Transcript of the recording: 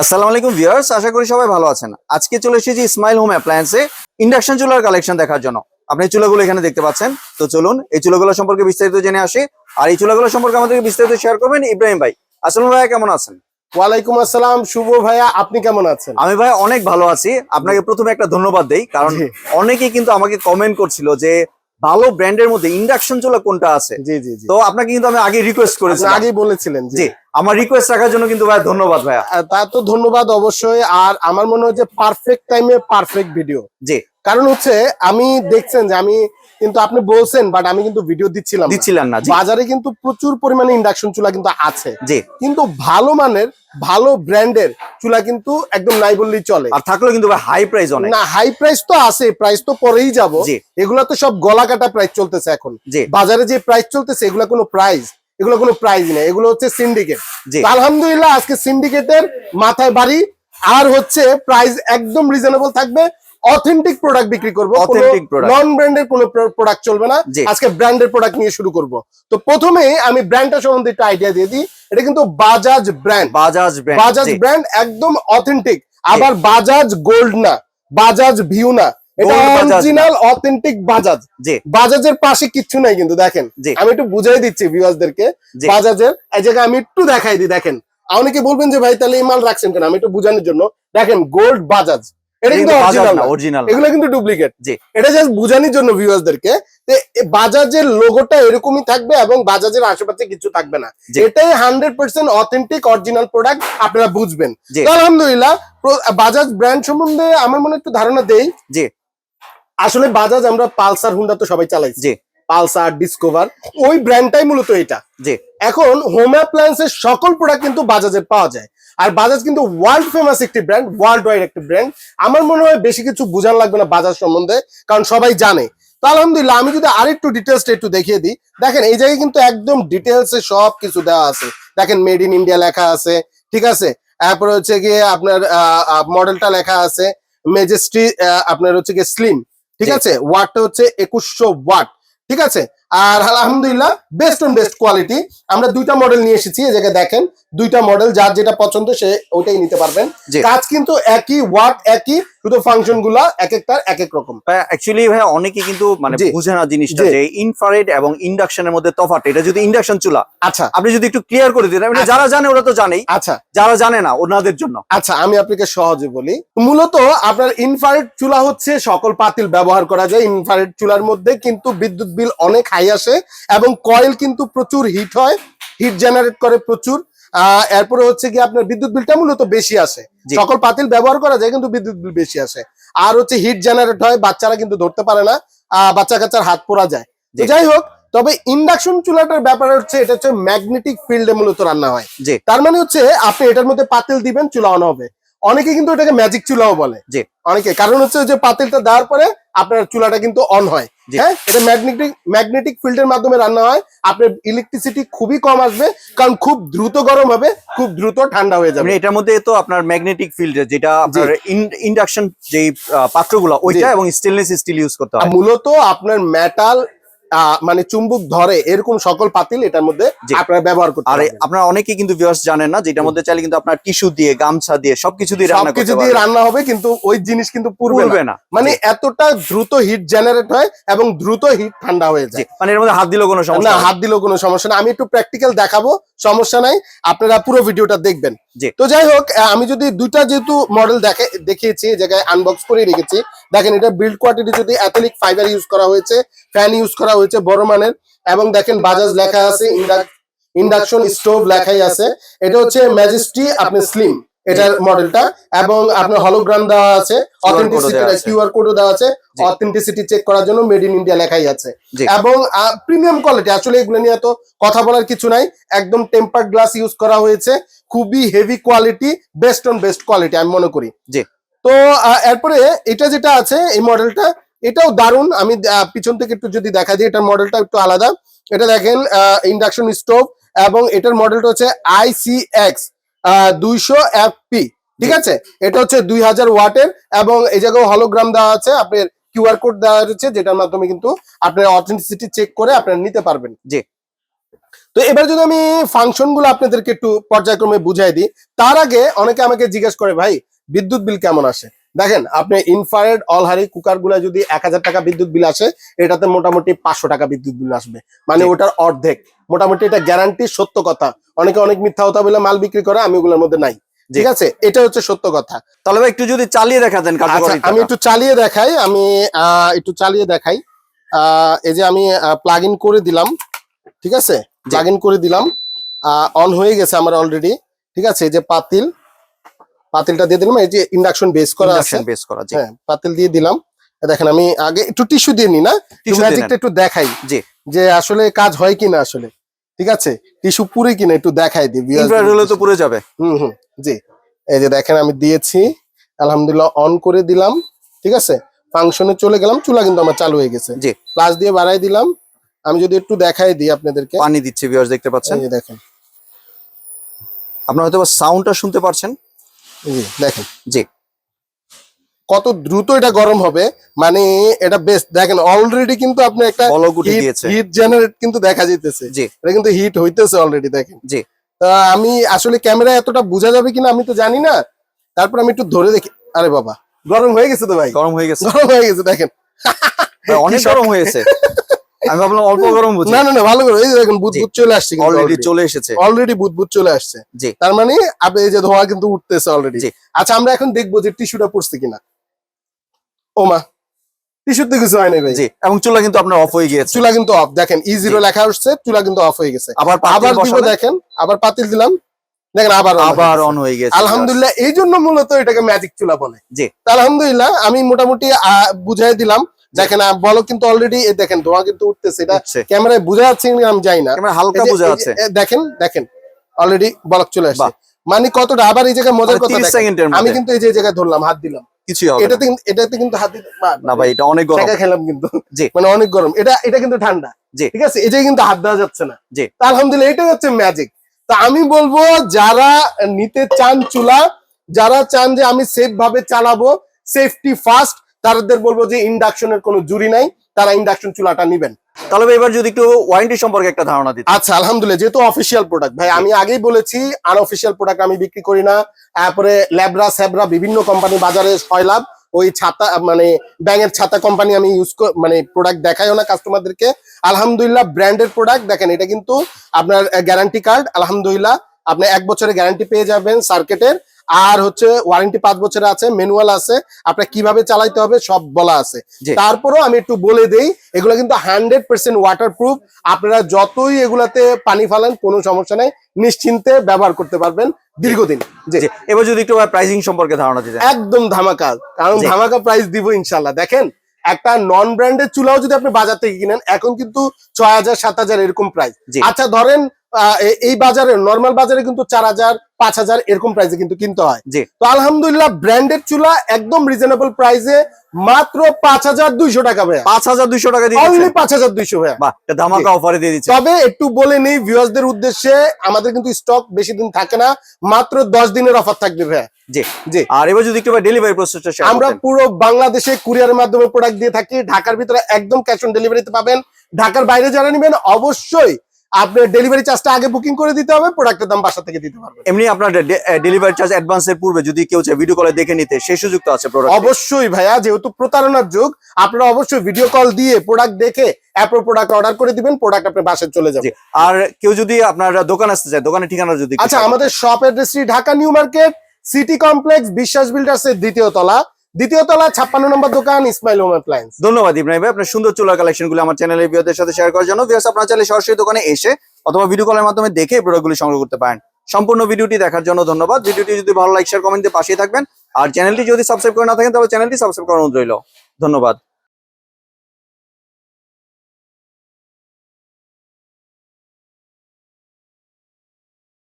আসসালামু আলাইকুম ভিউয়ার্স আশা করি সবাই ভালো আছেন। আজকে চলে এসেছি স্মাইল হোম অ্যাপ্লায়েন্সে ইন্ডাকশন চুলার কালেকশন দেখার জন্য। আপনি চুলাগুলো এখানে দেখতে পাচ্ছেন। তো চলুন এই চুলাগুলো সম্পর্কে বিস্তারিত জেনে আসি। আর এই চুলাগুলো সম্পর্কে আমাদেরকে বিস্তারিত শেয়ার করবেন ইব্রাহিম ভাই। আসসালাম ভাইয়া কেমন আছেন? ওয়ালাইকুম আসসালাম শুভ ভাইয়া আপনি কেমন আছেন? আমি ভাই অনেক ভালো আছি। আপনাকে প্রথমে একটা ধন্যবাদ দেই কারণ। অনেকেই কিন্তু আমাকে কমেন্ট করছিল যে ভালো ব্র্যান্ডের মধ্যে ইন্ডাকশন চুলা কোনটা আছে? জি জি তো আপনাকে কিন্তু আমি আগে রিকোয়েস্ট করেছি আগে বলেছিলেন জি। আমার রিকোয়েস্ট রাখার জন্য কিন্তু ভাই ধন্যবাদ ভাইয়া। তা তো ধন্যবাদ অবশ্যই। আর আমার মনে হয় যে পারফেক্ট টাইমে পারফেক্ট ভিডিও জি। কারণ হচ্ছে আমি দেখছেন যে আমি কিন্তু আপনি বলছেন বাট আমি কিন্তু ভিডিও দিচ্ছিলাম না। দিচ্ছিলেন না বাজারে কিন্তু প্রচুর পরিমাণে ইন্ডাকশন চুলা কিন্তু আছে। জি। কিন্তু ভালো মানের ভালো ব্র্যান্ডের চুলা কিন্তু একদম নাই বললেই চলে। আর থাকলেও কিন্তু হাই প্রাইস অনেক। না হাই প্রাইস তো আছে প্রাইস তো পরেই যাব। এগুলা তো সব গলা কাটা প্রাইস চলতেছে এখন। জি। বাজারে যে প্রাইস চলতেছে এগুলো কোনো প্রাইস এগুলো কোনো প্রাইস নেই। এগুলো হচ্ছে সিন্ডিকেট আলহামদুলিল্লাহ আজকে সিন্ডিকেটের মাথায় বাড়ি। আর হচ্ছে প্রাইস একদম রিজনেবল থাকবে। অথেন্টিক প্রোডাক্ট বিক্রি করব। Authentic product। নন ব্র্যান্ডের কোনো প্রোডাক্ট চলবে না। আজকে ব্র্যান্ডের প্রোডাক্ট নিয়ে শুরু করব। তো প্রথমে আমি ব্র্যান্ডটা সম্বন্ধে একটা আইডিয়া দিয়ে দিই। এটা কিন্তু Bajaj brand Bajaj brand Bajaj brand একদম অথেন্টিক আবার বাজাজ গোল্ড না। বাজাজ ভিউ না। এটা। অরিজিনাল অথেন্টিক বাজাজ বাজাজের পাশে কিচ্ছু নাই কিন্তু দেখেন। আমি একটু বুঝাই দিচ্ছি ভিউয়ার্সদেরকে বাজাজের এই জায়গায় আমি একটু দেখাই দিই দেখেন। অনেকে বলবেন যে ভাই তাহলে এই মাল রাখছেন কেন? আমি একটু বোঝানোর জন্য। দেখেন গোল্ড বাজাজ এটা কিন্তু অরিজিনাল না। অরিজিনাল এগুলো কিন্তু ডুপ্লিকেট জি। এটা জাস্ট বোঝানোর জন্য ভিউয়ার্সদেরকে যে বাজাজের লোগোটা এরকমই থাকবে এবং বাজাজের আশেপাশে কিছু থাকবে না। এটাই hundred percent authentic original product আপনারা বুঝবেন। আলহামদুলিল্লাহ বাজাজ ব্র্যান্ড সম্বন্ধে আমার মনে একটু ধারণা দেই। জি। আসলে বাজাজ আমরা পালসার হুন্ডা তো সবাই চালাইছি জি। পালসার ডিসকভার ওই ব্র্যান্ডটাই মূলত এটা। জি। এখন হোম অ্যাপ্লায়েন্সের সকল প্রোডাক্ট কিন্তু বাজাজের পাওয়া যায়। আর বাজাজ কিন্তু ওয়ার্ল্ড ফেমাস একটি ব্র্যান্ড ওয়ার্ল্ড ওয়াইড একটি ব্র্যান্ড আমার মনে হয় বেশি কিছু বোঝান লাগবে না বাজাজ সম্বন্ধে কারণ সবাই জানে। তো আলহামদুলিল্লাহ আমি যদি আরেকটু ডিটেলসটা একটু দেখিয়ে দিই। দেখেন এই জায়গায় কিন্তু একদম ডিটেলসে সব কিছু দেওয়া আছে। দেখেন মেড ইন ইন্ডিয়া লেখা আছে ঠিক আছে? তারপরে হচ্ছে গিয়ে আপনার মডেলটা লেখা আছে মেজেস্টি আপনার হচ্ছে গিয়ে স্লিম ঠিক আছে? ওয়াটটা হচ্ছে একুশশো ওয়াট ঠিক আছে? আর আলহামদুলিল্লাহ বেস্ট অন বেস্ট কোয়ালিটি আমরা দুইটা মডেল নিয়ে এসেছি এই জায়গায় দেখেন দুইটা মডেল যার যেটা পছন্দ সে ওইটাই নিতে পারবেন। কাজ কিন্তু একই ওয়াট একই শুধু ফাংশনগুলা এক একটার এক এক রকম। অ্যাকচুয়ালি ভাই অনেকে কিন্তু মানে বুঝে না জিনিসটা যে ইনফ্রারেড এবং ইন্ডাকশনের মধ্যে তফাৎ এটা যদি ইন্ডাকশন চুলা। আচ্ছা। আপনি যদি একটু ক্লিয়ার করে দিতেন মানে আচ্ছা। যারা জানে ওরা তো জানেই। আচ্ছা। যারা জানে না ওনাদের জন্য। আচ্ছা আমি আপনাকে সহজে বলি। মূলত আপনার ইনফ্রারেড চুলা হচ্ছে সকল পাতিল ব্যবহার করা যায়। ইনফ্রারেড চুলার মধ্যে কিন্তু বিদ্যুৎ বিল অনেক হাই আসে এবং কয়েল কিন্তু প্রচুর হিট হয় হিট জেনারেট করে প্রচুর। এরপরে হচ্ছে কি আপনার বিদ্যুৎ বিলটা মূলত বেশি আসে। সকল পাতিল ব্যবহার করা যায় কিন্তু বিদ্যুৎ বিল বেশি আসে। আর হচ্ছে হিট জেনারেট হয় বাচ্চারা কিন্তু ধরতে পারে না বাচ্চা কাচ্চার হাত পোড়া যায়। যাই হোক তবে ইন্ডাকশন চুলাটার ব্যাপার হচ্ছে এটা হচ্ছে ম্যাগনেটিক ফিল্ডে মূলত রান্না হয়। জি। তার মানে হচ্ছে আপনি এটার মধ্যে পাতিল দিবেন চুলা অন হবে। অনেকে কিন্তু এটাকে ম্যাজিক চুলাও বলে। জি। অনেকে। কারণ হচ্ছে যে পাতিলটা দেওয়ার পরে আপনার চুলাটা কিন্তু অন হয়। হ্যাঁ? এটা ম্যাগনেটিক ম্যাগনেটিক ফিল্ডের মাধ্যমে রান্না হয়। আপনার ইলেকট্রিসিটি খুবই কম আসবে কারণ খুব দ্রুত গরম হবে খুব দ্রুত ঠান্ডা হয়ে যাবে। মানে এটার মধ্যে তো আপনার ম্যাগনেটিক ফিল্ড যেটা আপনার ইন্ডাকশন যে পাত্রগুলো ওইটা এবং স্টেনলেস স্টিল ইউজ করতে হয়। মূলত আপনার মেটাল মানে চুম্বুক ধরে এরকম সকল পাতিল এটার মধ্যে আপনারা ব্যবহার করতে আর আপনারা অনেকে কিন্তু ভিউয়ার্স জানেন না যেটার মধ্যে চাইলে কিন্তু আপনার টিস্যু দিয়ে গামছা দিয়ে সবকিছু দিয়ে রান্না সবকিছু দিয়ে রান্না হবে কিন্তু ওই জিনিস কিন্তু পুরবে না। মানে এতটা দ্রুত হিট জেনারেট হয় এবং দ্রুত হিট ঠান্ডা হয়ে যায়। মানে এর মধ্যে হাত দিলেও কোনো সমস্যা না। হাত দিলেও কোনো সমস্যা না আমি একটু প্র্যাকটিক্যাল দেখাবো। সমস্যা নাই আপনারা পুরো ভিডিওটা দেখবেন। তো যাই হোক আমি যদি দুইটা যেহেতু মডেল দেখে দেখিয়েছি জায়গায় আনবক্স করে রেখেছি। দেখেন এটা বিল্ড কোয়ালিটি যদি অ্যাথলিক ফাইবার ইউজ করা হয়েছে ফ্যান ইউজ করা হয়েছে বড় মানের। এবং দেখেন বাজাজ লেখা আছে ইন্ডাকশন স্টোভ লেখাই আছে। এটা হচ্ছে ম্যাজিস্ট্রি আপনি স্লিম এটার মডেলটা এবং আপনার হলোগ্রাম দেওয়া আছে অথেন্টিসিটি কিউআর কোডও দেওয়া আছে। অথেন্টিসিটি চেক করার জন্য মেড ইন ইন্ডিয়া লেখাই আছে। এবং প্রিমিয়াম কোয়ালিটি আসলে এগুলো নিয়ে তো কথা বলার কিছু নাই একদম টেম্পার্ড গ্লাস ইউজ করা হয়েছে খুবই heavy quality best on best quality আমি মনে করি। জি। তো এরপরে এটা যেটা আছে এই মডেলটা এটাও দারুণ আমি পিছন থেকে একটু যদি দেখা দিই এটার মডেলটা একটু আলাদা। এটা দেখেন ইন্ডাকশন স্টোভ এবং এটার মডেলটা হচ্ছে আইসিএক্স দুইশো এফপি ঠিক। আছে? এটা হচ্ছে দুই হাজার ওয়াটের এবং এই জায়গায় হলোগ্রাম দেওয়া আছে আপনার কিউআর কোড দেওয়া রয়েছে যেটার মাধ্যমে কিন্তু আপনার অথেন্টিসিটি চেক করে আপনারা নিতে পারবেন। জি। তো এবার যদি আমি ফাংশনগুলো আপনাদেরকে একটু পর্যায়ক্রমে বুঝাই দিই তার আগে অনেকে আমাকে জিজ্ঞেস করে ভাই বিদ্যুৎ বিল কেমন আসে? দেখেন আপনি ইনফ্রারেড অলহারি কুকারগুলা যদি এক হাজার টাকা বিদ্যুৎ বিল আসে এটাতে মোটামুটি পাঁচশো টাকা বিদ্যুৎ বিল আসবে। মানে ওটার অর্ধেক। মোটামুটি এটা গ্যারান্টি সত্য কথা। অনেকে অনেক মিথ্যা কথা বলে মাল বিক্রি করে আমি ওগুলোর মধ্যে নাই। ঠিক আছে? এটা হচ্ছে সত্য কথা। তাহলে ভাই একটু যদি চালিয়ে দেখা দেন আচ্ছা আমি একটু চালিয়ে দেখাই আমি আহ, একটু চালিয়ে দেখাই। আহ, এই যে আমি প্লাগ ইন করে দিলাম। ঠিক আছে? প্লাগ ইন করে দিলাম। অন হয়ে গেছে আমার অলরেডি ঠিক আছে? এই যে পাতিল পাতিলটা দিয়ে দিলাম এই যে ইন্ডাকশন বেস করা আছে। বেস করা হ্যাঁ পাতিল দিয়ে দিলাম। দেখেন আমি আগে একটু টিস্যু দিয়ে নি না ম্যাজিকটা একটু দেখাই জি। যে আসলে কাজ হয় কিনা আসলে ঠিক আছে? টিস্যু পুরে কিনা একটু দেখাই দিই ইনফ্রারেড হলে তো পুড়ে যাবে। হুম হুম জি। এই যে দেখেন আমি দিয়েছি আলহামদুলিল্লাহ অন করে দিলাম ঠিক আছে? ফাংশনে চলে গেলাম চুলা কিন্তু আমার চালু হয়ে গেছে। জি। প্লাস দিয়ে বাড়াই দিলাম আমি যদি একটু দেখাই দিই আপনাদেরকে। পানি দিচ্ছে ভিউয়ার্স দেখতে পাচ্ছেন। এই দেখেন। আপনারা হয়তো সাউন্ডটা শুনতে পারছেন দেখেন জি। কত দ্রুত এটা গরম হবে মানে এটা বেস্ট দেখেন অলরেডি কিন্তু আপনি একটা হিট জেনারেট কিন্তু দেখা যেতেছে জি। এটা কিন্তু হিট হইতেছে অলরেডি দেখেন। জি। তা আমি আসলে ক্যামেরা এতটা বোঝা যাবে কিনা আমি তো জানি না। তারপর আমি একটু ধরে দেখি। আরে বাবা গরম হয়ে গেছে তো ভাই? গরম হয়ে গেছে। গরম হয়ে গেছে দেখেন। অনেক গরম হয়েছে। আমি ভাবলাম অল্প গরম বুঝি। না না না ভালো করে এই যে দেখুন বুদবুদ চলে আসছে অলরেডি চলে এসেছে। অলরেডি বুদবুদ চলে আসছে। জি। তার মানে আপনি এই যে ধোঁয়া কিন্তু উঠতেছে অলরেডি জি। আচ্ছা আমরা এখন দেখব যে টিস্যুটা পড়ছে কিনা। ও মা টিস্যুতে কিছু হয় নাই ভাই। জি এবং চুলা কিন্তু আপনার অফ হয়ে গিয়েছে। চুলা কিন্তু অফ দেখেন ই জিরো লেখা আসছে চুলা কিন্তু অফ হয়ে গেছে। আবার আবার দিব দেখেন আবার পাতিল দিলাম। দেখেন আবার আবার অন হয়ে গেছে। আলহামদুলিল্লাহ এই জন্য মূলত এটাকে ম্যাজিক চুলা বলে। জি। আলহামদুলিল্লাহ আমি মোটামুটি আহ, বুঝাই দিলাম। দেখেন বলো কিন্তু অলরেডি দেখেন ধোঁয়া কিন্তু উঠতেছে এটা ক্যামেরায় বোঝা যাচ্ছে আমি জানি না। হালকা বোঝা যাচ্ছে। দেখেন দেখেন অলরেডি বলক চলে আসছে। মানে কতটা আবার এই জায়গায় মজার কথা দেখেন। আমি কিন্তু এই যে জায়গায় ধরলাম হাত দিলাম। কিছুই হবে এটাতে এটাতে কিন্তু হাত না ভাই এটা অনেক গরম। খেলাম কিন্তু। মানে অনেক গরম। এটা এটা কিন্তু ঠান্ডা। জি। ঠিক আছে? এই জায়গায় কিন্তু হাত দেওয়া যাচ্ছে না। জি। আলহামদুলিল্লাহ এটাই হচ্ছে ম্যাজিক তা আমি বলব যারা নিতে চান চুলা যারা চান যে আমি সেফ ভাবে চালাবো সেফটি ফার্স্ট তাদের বলব যে ইন্ডাকশনের কোনো জুরি নাই তারা ইন্ডাকশন চুলাটা নিবেন। তাহলে এবার যদি একটু ওয়ারেন্টি সম্পর্কে একটা ধারণা দিতে। আচ্ছা আলহামদুলিল্লাহ যেহেতু অফিসিয়াল প্রোডাক্ট ভাই আমি আগেই বলেছি আনঅফিসিয়াল প্রোডাক্ট আমি বিক্রি করি না। তারপরে ল্যাবরা স্যাবরা বিভিন্ন কোম্পানি বাজারে ছয় লাভ। ওই ছাতা মানে ব্যাঙের ছাতা কোম্পানি আমি ইউজ মানে প্রোডাক্ট দেখাইও না কাস্টমারদেরকে আলহামদুলিল্লাহ ব্র্যান্ডেড প্রোডাক্ট দেখেন এটা কিন্তু আপনার গ্যারান্টি কার্ড আলহামদুলিল্লাহ আপনি এক বছরের গ্যারান্টি পেয়ে যাবেন সার্কিটের আর হচ্ছে ওয়ারেন্টি পাঁচ বছরের আছে ম্যানুয়াল আছে আপনার কীভাবে চালাইতে হবে সব বলা আছে। তারপরও আমি একটু বলে দেই এগুলো কিন্তু হান্ড্রেড পার্সেন্ট ওয়াটার প্রুফ আপনারা যতই এগুলাতে পানি ফালান কোনো সমস্যা নেই নিশ্চিন্তে ব্যবহার করতে পারবেন দীর্ঘদিন। জি। এবার যদি একটু প্রাইসিং সম্পর্কে ধারণা দিতে একদম ধামাকা কারণ ধামাকা প্রাইস দিব ইনশাল্লাহ দেখেন একটা নন ব্র্যান্ডের চুলাও যদি আপনি বাজার থেকে কিনেন এখন কিন্তু ছয় হাজার সাত হাজার এরকম প্রাইস আচ্ছা ধরেন এই বাজারে নর্মাল বাজারে কিন্তু চার হাজার পাঁচ হাজার এরকম প্রাইসে কিন্তু কিনতে হয়। জি। তো আলহামদুলিল্লাহ ব্র্যান্ডেড চুলা একদম রিজনেবল প্রাইসে মাত্র পাঁচ হাজার দুইশো টাকা ভাইয়া। পাঁচ হাজার দুইশো টাকা দিয়ে অনলি পাঁচ হাজার দুইশো ধামাকা অফারে দিয়ে দিচ্ছে তবে একটু বলে নেই ভিউয়ার্সদের উদ্দেশ্যে আমাদের কিন্তু স্টক বেশি দিন থাকে না মাত্র দশ দিনের অফার থাকবে জি। আর এবার যদি একটু ডেলিভারি প্রসেসটা আমরা পুরো বাংলাদেশে কুরিয়ারের মাধ্যমে প্রোডাক্ট দিয়ে থাকি ঢাকার ভিতরে একদম ক্যাশ অন ডেলিভারিতে পাবেন। ঢাকার বাইরে যারা নেবেন অবশ্যই আপনার ডেলিভারি চার্জটা আগে বুকিং করে দিতে হবে প্রোডাক্টের দাম বাসা থেকে দিতে পারবেন। এমনি আপনার ডেলিভারি চার্জ অ্যাডভান্সের পূর্বে যদি কেউ চায় ভিডিও কলে দেখে নিতে সেই সুযোগ তো আছে প্রোডাক্ট অবশ্যই ভাইয়া যেহেতু প্রতারণার যুগ আপনারা অবশ্যই ভিডিও কল দিয়ে প্রোডাক্ট দেখে অ্যাপের প্রোডাক্ট অর্ডার করে দিবেন প্রোডাক্ট আপনার বাসায় চলে যাবে। আর কেউ যদি আপনার দোকান আসতে চায় দোকানের ঠিকানা যদি আচ্ছা আমাদের শপ অ্যাড্রেসটি Dhaka new market city complex Biswas builders এর দ্বিতীয় তলা। দ্বিতীয় তলা, ছাপ্পান্ন নম্বর দোকান ইসমাইল হোম অ্যাপ্লায়েন্স ধন্যবাদ ইব্রাহিম ভাই। আপনার সুন্দর চুলার কালেকশনগুলো আমার চ্যানেলের ভিওদের সাথে শেয়ার করার জন্য। ভিওস আপনার চাইলে সরাসরি দোকানে এসে অথবা ভিডিও কলের মাধ্যমে দেখে প্রোডাক্টগুলি সংগ্রহ করতে পারেন। সম্পূর্ণ ভিডিওটি দেখার জন্য ধন্যবাদ। ভিডিওটি যদি ভালো লাইক শেয়ার কমেন্ট দিয়ে পাশেই থাকবেন। আর চ্যানেলটি যদি সাবস্ক্রাইব করে না থাকেন, তাহলে চ্যানেলটি সাবস্ক্রাইব অনুরোধ রইল। ধন্যবাদ।